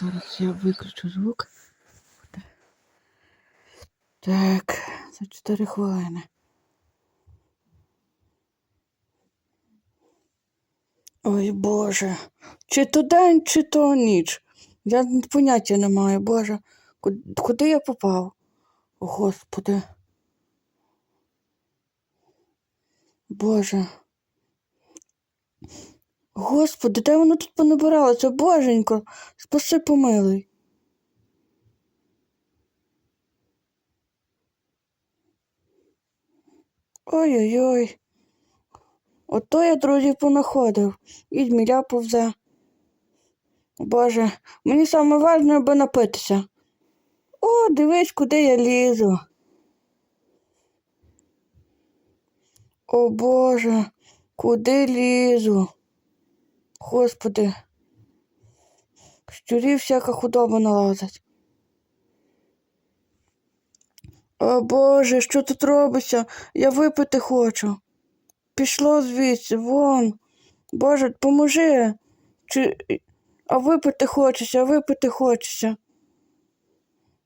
Зараз я виключу звук. Так, за 4 хвилини. Ой Боже. Чи то день, чи то ніч. Я поняття не маю, Боже. Куди, я попав? О, Господи. Боже. Господи, де воно тут понабиралося? Боженько, спаси помилуй. Ой-ой-ой. Ото я друзів понаходив. І зміля повзе. Боже, мені саме важне, аби напитися. О, дивись, куди я лізу. О Боже, куди лізу? Господи. Щурів всяка худоба налазить. О Боже, що тут робиться? Я випити хочу. Пішло звідси, вон. Боже, поможи. Чи... А випити хочеться, а випити хочеться.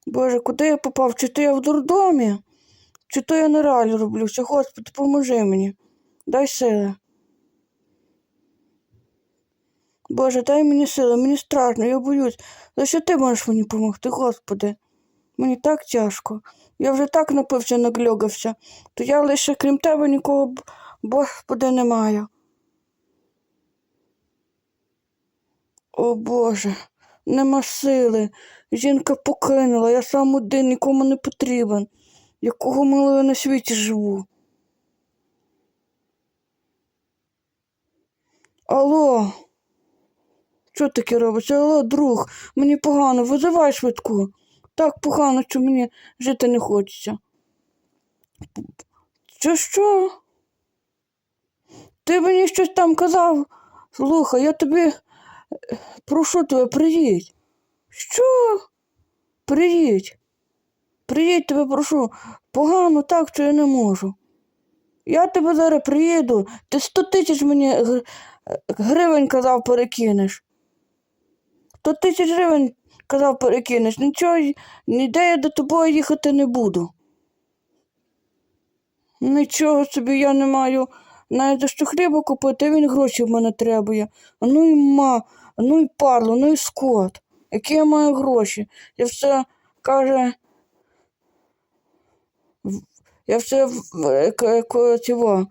Боже, куди я попав? Чи то я в дурдомі? Чи то я ралі роблюся? Господи, поможи мені. Дай сили. Боже, дай мені сили, мені страшно, я боюсь. За що ти можеш мені допомогти, Господи? Мені так тяжко. Я вже так напився, нагльогався, то я лише крім тебе нікого, Господи, не маю. О Боже, нема сили. Жінка покинула, я сам один, нікому не потрібен. Якого милого на світі живу. Алло. Що таке робиться? Алло, друг, мені погано, визивай швидку. Так погано, що мені жити не хочеться. Що що? Ти мені щось там казав? Слухай, я тобі е, прошу тебе, приїдь. Що? Приїдь. Приїдь тебе, прошу. Погано так, що я не можу. Я тебе зараз приїду. Ти сто тисяч мені е, гривень казав перекинеш. Сто тисяч гривень казав перекинеш. Нічого, ніде я до тобою їхати не буду. Нічого собі я не маю навіть за що хліба купити, він гроші в мене требує. А ну і ма, а ну і парло, ну і скот. Які я маю гроші? Я все каже. Я все цього.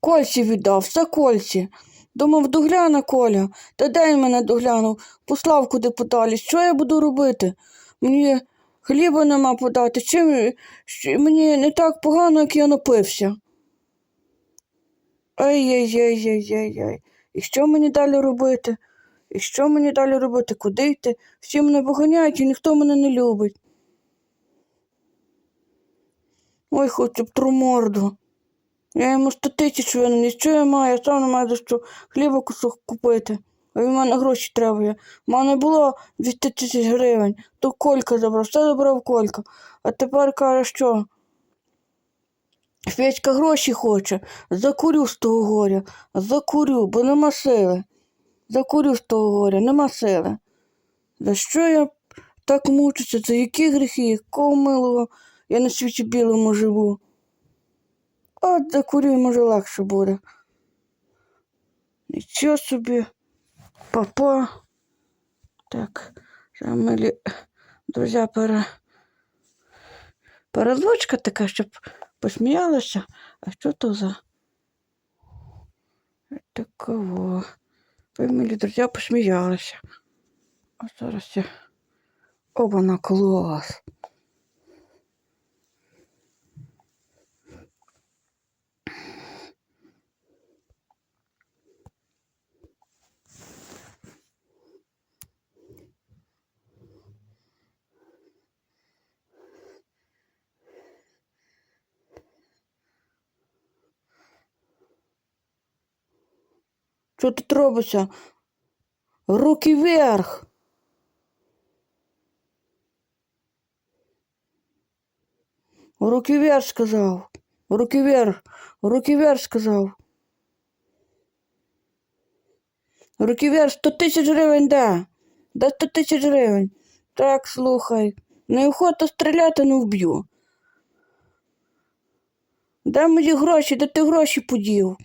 Кольці віддав, все кольці. Думав, догляне Коля. Та де він мене доглянув? Послав куди подалі. Що я буду робити? Мені хліба нема подати. Чим мені не так погано, як я напився. Ай-яй-яй-яй-яй-яй. І що мені далі робити? І що мені далі робити? Куди йти? Всі мене поганяють і ніхто мене не любить. Ой, хочу б тру морду. Я йому сто тисяч винен, що я маю, сам не маю за що хліба кусок купити. А він мене гроші треба. У мене було 200 тисяч гривень, то Колька забрав, все забрав Колька. А тепер каже, що Федька гроші хоче. Закурю з того горя. Закурю, бо нема сили. Закурю з того горя, нема сили. За що я так мучуся? За які гріхи, якого милого я на світі білому живу? От закурю, і, може, легше буде. Нічого собі. Папа. Так, милі друзі, пере... перезвучка така, щоб посміялися. А що то за такого? Ви, милі друзі, посміялися. А зараз я. Оба на клас. Що тут робиться? Руки вверх. Руки вверх сказав. Руки вверх. Руки вверх сказав. Руків'яр 100 тисяч гривень да. Да 100 тисяч гривень. Так, слухай. Неохота стріляти не вб'ю. Дай мені гроші, де ти гроші подів?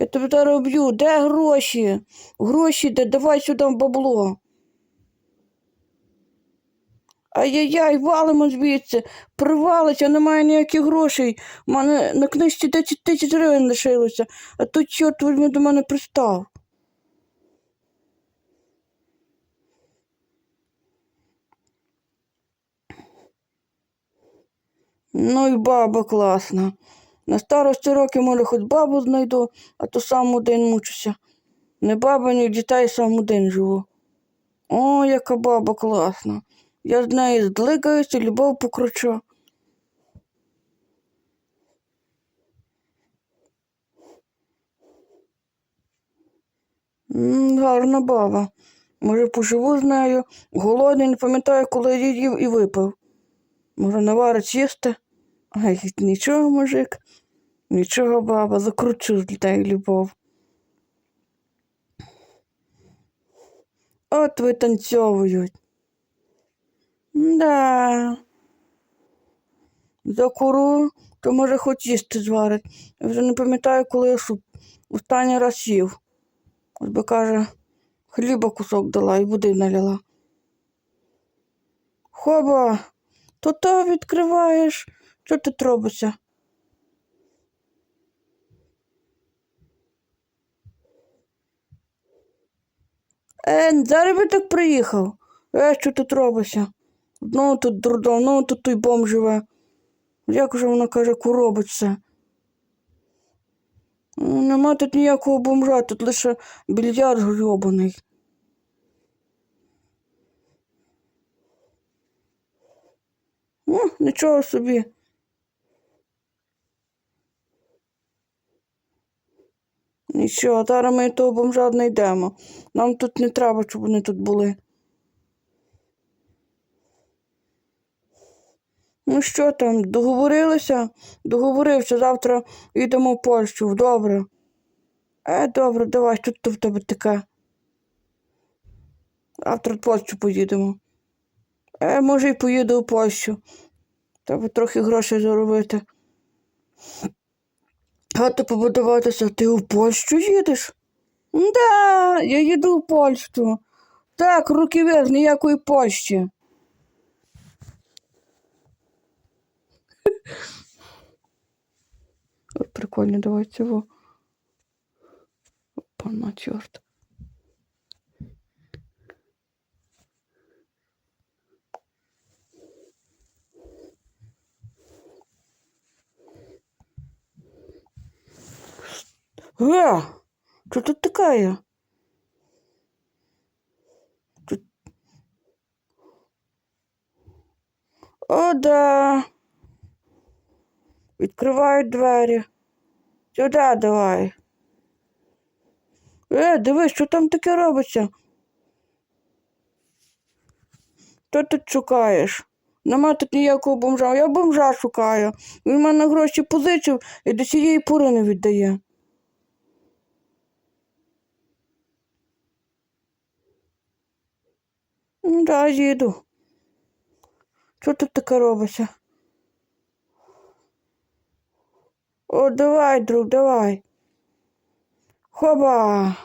Я тебе зараз. Де гроші? Гроші де, давай сюди бабло. Ай-яй-яй, валимо звідси. Привалиться, немає ніяких грошей. У мене на книжці 10 тисяч гривень лишилося, а тут чорт возьми до мене пристав. Ну і баба класна. На старості роки, може, хоч бабу знайду, а то сам один мучуся. Не баба, ні дітей сам один живу. О, яка баба класна. Я з нею здлигаюся, любов покручу. Гарна баба. Може, поживу з нею. Голодний, не пам'ятаю, коли їв і випив. Може, наварить їсти? Ай, нічого, мужик. Нічого, баба, закручу з нею любов. От витанцьовують. Да. Закуру, то може хоч їсти зварить. Я вже не пам'ятаю, коли я суп останній раз їв. Ось би каже, хліба кусок дала і води налила. Хоба, то то відкриваєш. Що ти робиться? Е, зараз би так приїхав. Е, що тут робиться? Ну тут дурдом, ну тут той бомж живе. Як же вона каже, робить все? Ну, Нема тут ніякого бомжа, тут лише більярд грьобаний. Ну, нічого собі. Нічого, зараз ми того бомжа знайдемо. Нам тут не треба, щоб вони тут були. Ну що там, договорилися? Договорився, завтра їдемо в Польщу. Добре. Е, добре, давай, що тут в тебе таке? Завтра в Польщу поїдемо. Е, може, і поїду в Польщу. Треба трохи грошей заробити. Хату побудуватися, ти у Польщу їдеш? Да, я їду в Польщу. Так, руки вверх, ніякої Польщі. От прикольно, давай його. Опа, на чорт. Га! Що тут таке? Тут... О, да. Відкривають двері. Сюди давай. Е, дивись, що там таке робиться? Що тут шукаєш? Нема тут ніякого бомжа. Я бомжа шукаю. Він мене гроші позичив і до цієї пори не віддає. Ну, да, їду. Що тут таке робиться? О, давай, друг, давай. Хоба.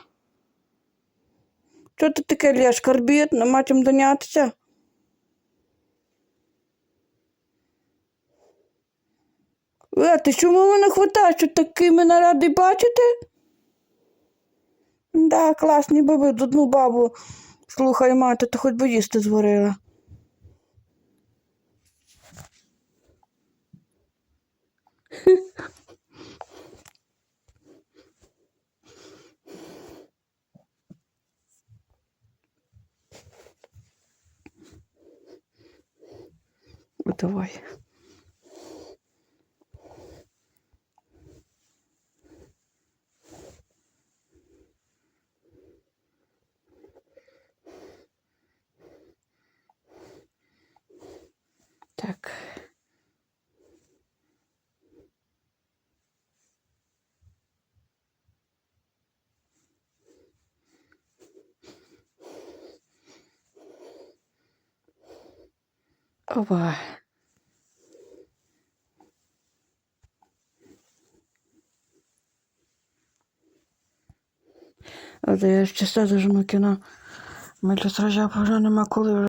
Що ти таке лєш, карбіт, нема чим зайнятися? Е, ти чому мене хватаєш, що такий мене радий бачити? Да, класні баби, одну бабу. Слухай, мати, то хоч би їсти зварила. Давай. Так. Опа. А то я ще стати вже на кіно. Ми тут вже нема коли.